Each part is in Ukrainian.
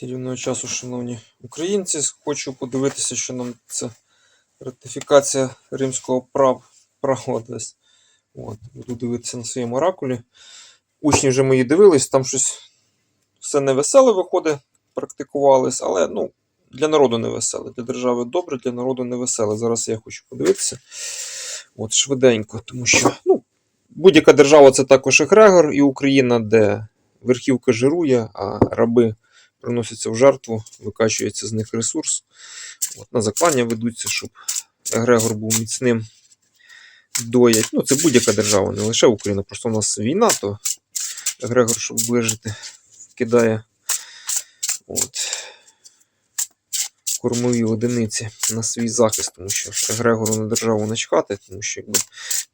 Чарівного часу, шановні українці, хочу подивитися, що нам це ратифікація римського прав права дасть. От, буду дивитися на своєму оракулі. Учні вже мої дивились, там щось все невеселе виходить, практикувались, але ну, для народу не веселе. Для держави добре, для народу не веселе. Зараз я хочу подивитися. От, швиденько, тому що ну, будь-яка держава це також егрегор, і Україна, де верхівка жирує, а раби приносяться в жертву, викачується з них ресурс. От, на заклання ведуться, щоб егрегор був міцним. Доять. Ну, це будь-яка держава, не лише Україна. Просто у нас війна, то егрегор, щоб вижити, кидає от, кормові одиниці на свій захист, тому що егрегору на державу начхати, тому що якби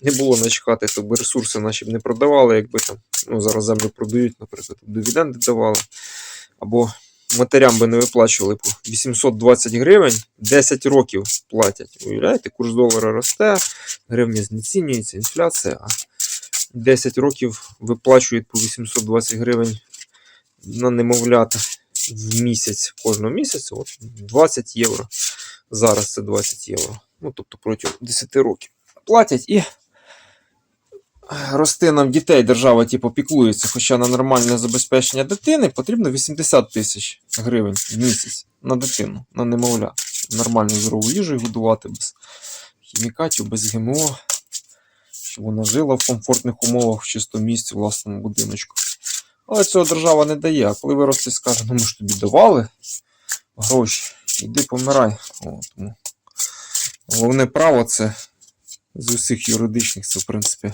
не було начхати, то б ресурси наші б не продавали, якби там ну, зараз землю продають, наприклад, дивіденди давали. Або матерям би не виплачували по 820 гривень, 10 років платять. Уявляєте, курс долара росте, гривня знецінюється, інфляція, а 10 років виплачують по 820 гривень на немовлята в місяць кожного місяця. От 20 євро. Зараз це 20 євро. Ну, тобто протягом 10 років платять і рости нам дітей держава типу, піклується, хоча на нормальне забезпечення дитини потрібно 80 тисяч гривень в місяць на дитину, на немовля. Нормальну здорову їжу годувати без хімікатів, без ГМО, щоб вона жила в комфортних умовах в чистому місці, в власному будиночку. Але цього держава не дає. А коли виросте і скаже, ну ми ж тобі давали гроші, йди помирай. О, головне право це з усіх юридичних, це в принципі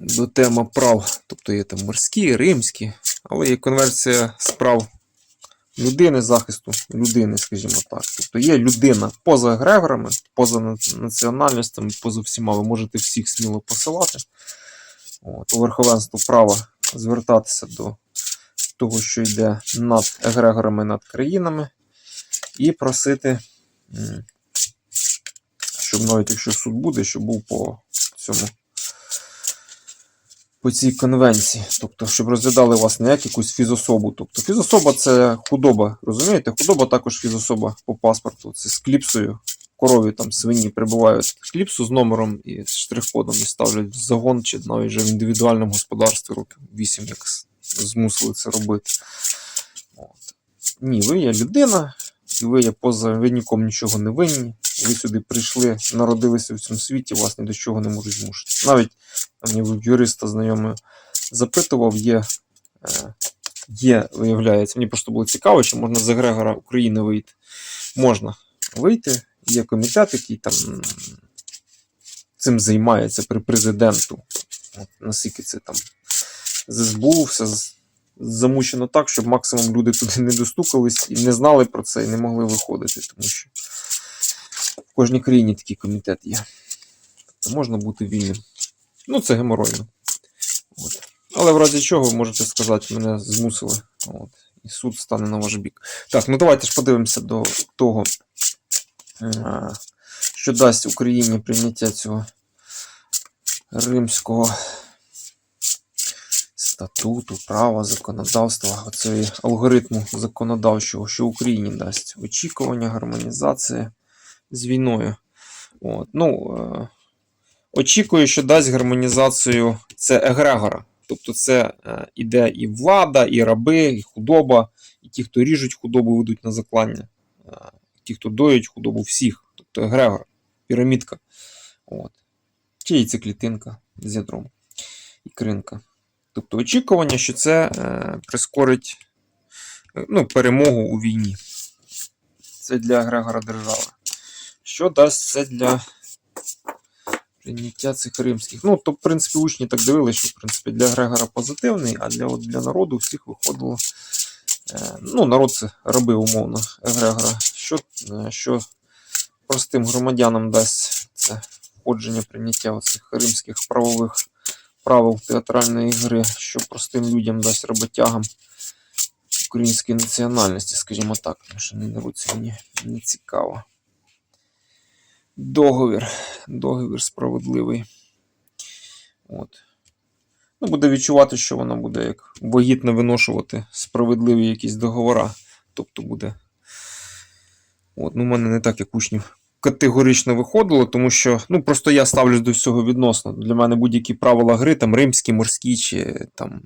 до тема прав. Тобто є там морські, римські, але є конверсія справ людини, захисту людини, скажімо так. Тобто є людина поза егрегорами, поза національностями, поза всіма. Ви можете всіх сміло посилати. От, у верховенство права звертатися до того, що йде над егрегорами, над країнами, і просити, щоб навіть якщо суд буде, щоб був по цьому по цій конвенції. Тобто, щоб розглядали вас не як якусь фізособу. Тобто фізособа це худоба, розумієте? Худоба також фізособа по паспорту. Це з кліпсою. Корові там свині прибувають кліпсу з номером і з штрих-кодом і ставлять в загон, чи навіть вже в індивідуальному господарстві років 8 як змусили це робити. От. Ні, ви є людина, і ви є поза, ви нікому нічого не винні. Ви сюди прийшли, народилися в цьому світі, вас ні до чого не можуть змусити. Навіть мені юриста знайомий запитував, є, е, є, виявляється, мені просто було цікаво, чи можна з егрегора України вийти. Можна вийти. Є комітет, який там цим займається при президенту. От, наскільки це там з СБУ, все замучено так, щоб максимум люди туди не достукались і не знали про це, і не могли виходити, тому що в кожній країні такий комітет є. Тобто можна бути вільним. Ну, це геморойно. От. Але в разі чого ви можете сказати, мене змусили. От. І суд стане на ваш бік. Так, ну давайте ж подивимося до того, е, що дасть Україні прийняття цього римського статуту, права, законодавства, оцеї алгоритму законодавчого, що Україні дасть очікування, гармонізація з війною. От. Ну, е, очікую, що дасть гармонізацію це егрегора. Тобто це е, іде і влада, і раби, і худоба, і ті, хто ріжуть худобу, ведуть на заклання, е, ті, хто доють худобу, всіх. Тобто егрегор, пірамідка. От. Чи яйцеклітинка з ядром, ікринка. Тобто очікування, що це е, прискорить е, ну, перемогу у війні. Це для Грегора держави. Що дасть це для прийняття цих римських? Ну, то, в принципі, учні так дивилися, що в принципі, для Грегора позитивний, а для, от, для народу всіх виходило. Е, ну, народ це раби, умовно, Егрегора. Що, що простим громадянам дасть це входження, прийняття оцих римських правових правил театральної гри, що простим людям дасть роботягам української національності, скажімо так, тому що не наруться мені не цікаво. Договір. Договір справедливий. От. ну, буде відчувати, що вона буде як вагітно виношувати справедливі якісь договори. Тобто буде. От, ну, у мене не так, як учнів категорично виходило, тому що ну, просто я ставлюсь до всього відносно. Для мене будь-які правила гри, там римські, морські чи там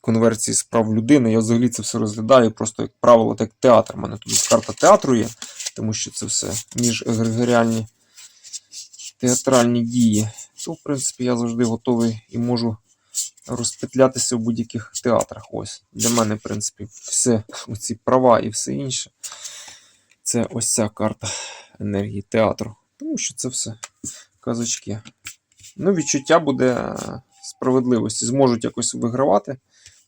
конверсії справ людини, я взагалі це все розглядаю просто як правило, так як театр. У мене тут карта театру є, тому що це все міжегрегоріальні театральні дії. То, в принципі, я завжди готовий і можу розпетлятися в будь-яких театрах. Ось. Для мене, в принципі, все ці права і все інше. Це ось ця карта енергії театру. Тому що це все казочки. Ну, відчуття буде е, справедливості. Зможуть якось вигравати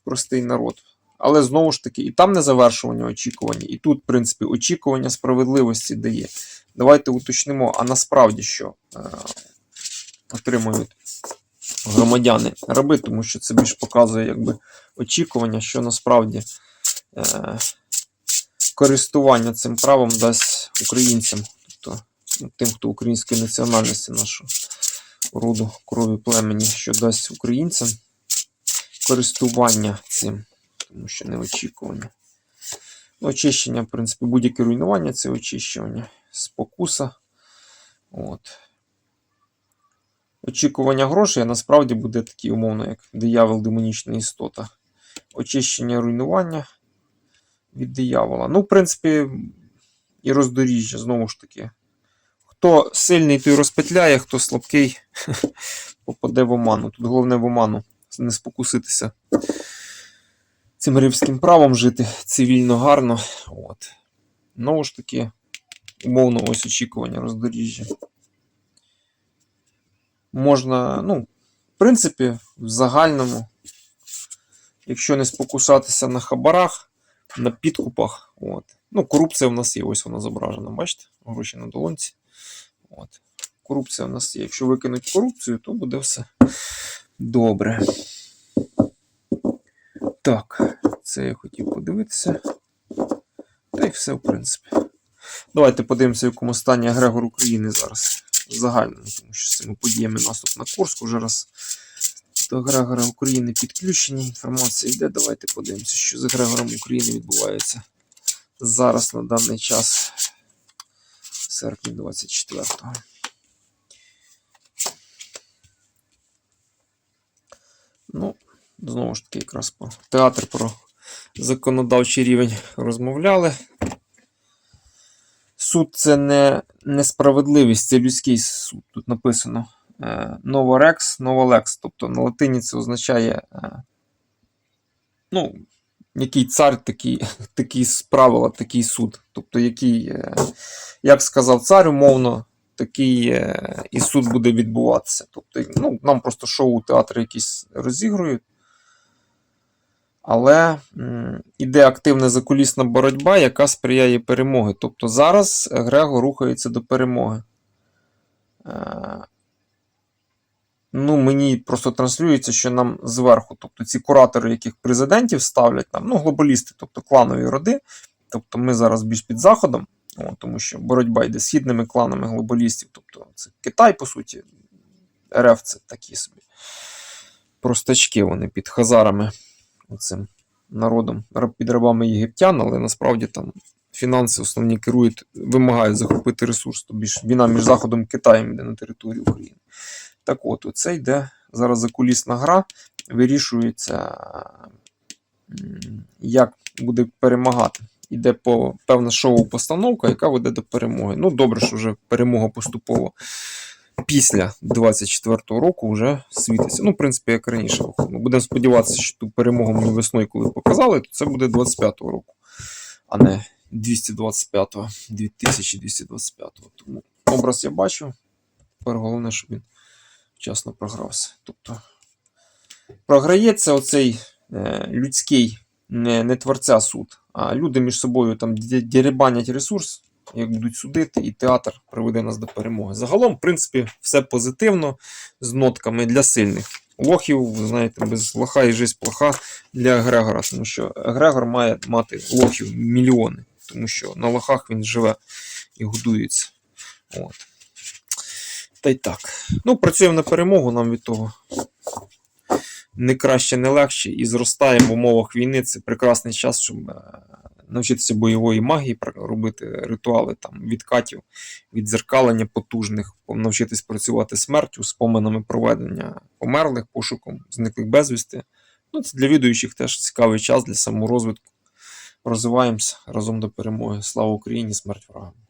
простий народ. Але знову ж таки, і там не завершування очікування, і тут, в принципі, очікування справедливості дає. Давайте уточнимо, а насправді що е, отримують громадяни раби, тому що це більш показує якби, очікування, що насправді е, користування цим правом дасть українцям, тим, хто української національності нашого роду крові племені, що дасть українцям користування цим, тому що не очікування. Ну, очищення, в принципі, будь-яке руйнування це очищення, спокуса. От. Очікування грошей а насправді буде такі, умовно, як диявол демонічна істота. Очищення руйнування від диявола. Ну, в принципі, і роздоріжжя, знову ж таки. Хто сильний, той розпетляє, хто слабкий, попаде в оману. Тут головне в оману не спокуситися цим римським правом жити цивільно гарно. От. Знову ж таки, умовно, ось очікування роздоріжжя. Можна, ну, в принципі, в загальному, якщо не спокусатися на хабарах, на підкупах. От. Ну, корупція в нас є, ось вона зображена, бачите? Гроші на долонці. От. Корупція в нас є. Якщо викинуть корупцію, то буде все добре. Так, це я хотів подивитися. Та й все, в принципі. Давайте подивимося, в якому стані Грегор України зараз. Загально, тому що з цими подіями наступ на Курск уже раз до Грегора України підключені. Інформація йде. Давайте подивимося, що з Грегором України відбувається зараз на даний час, в серпні 24-го. Ну, знову ж таки, якраз про театр про законодавчий рівень розмовляли. Суд це не несправедливість, це людський суд. Тут написано е, Novo Lex. Тобто на латині це означає, е, ну, який цар, такий, такий правила, такий суд. Тобто, який, е, як сказав цар, умовно, такий е, і суд буде відбуватися. Тобто, ну, нам просто шоу театри якісь розігрують. Але м, іде активна закулісна боротьба, яка сприяє перемоги. Тобто зараз Грего рухається до перемоги. Ну, Мені просто транслюється, що нам зверху, тобто ці куратори, яких президентів ставлять, там, ну, глобалісти, тобто кланові роди. Тобто ми зараз більш під заходом, о, тому що боротьба йде східними кланами глобалістів. Тобто це Китай, по суті, РФ це такі собі простачки, вони під хазарами цим народом під рабами єгиптян, але насправді там фінанси основні керують, вимагають захопити ресурс, то більш війна між Заходом і Китаєм йде на території України. Так от, оце йде зараз закулісна гра, вирішується, як буде перемагати. Іде по певна шоу-постановка, яка веде до перемоги. Ну, добре, що вже перемога поступово після 24-го року вже світиться. Ну, в принципі, як раніше виходило. Будемо сподіватися, що ту перемогу мені весною, коли показали, то це буде 25-го року, а не 225-го, 2225-го. Тому образ я бачу. Тепер головне, щоб він вчасно програвся. Тобто програється оцей е, людський не, не творця суд, а люди між собою там деребанять ресурс як будуть судити, і театр приведе нас до перемоги. Загалом, в принципі, все позитивно з нотками для сильних. Лохів, знаєте, без лоха і жизнь плоха для Грегора, тому що Грегор має мати лохів мільйони, тому що на лохах він живе і годується. От. Та й так. Ну, працюємо на перемогу, нам від того не краще, не легше, і зростаємо в умовах війни. Це прекрасний час, щоб е, навчитися бойової магії, робити ритуали там відкатів, відзеркалення потужних, навчитись працювати смертю, споминами проведення померлих, пошуком зниклих безвісти. Ну, це для відуючих теж цікавий час для саморозвитку. Розвиваємося разом до перемоги. Слава Україні, смерть ворогам!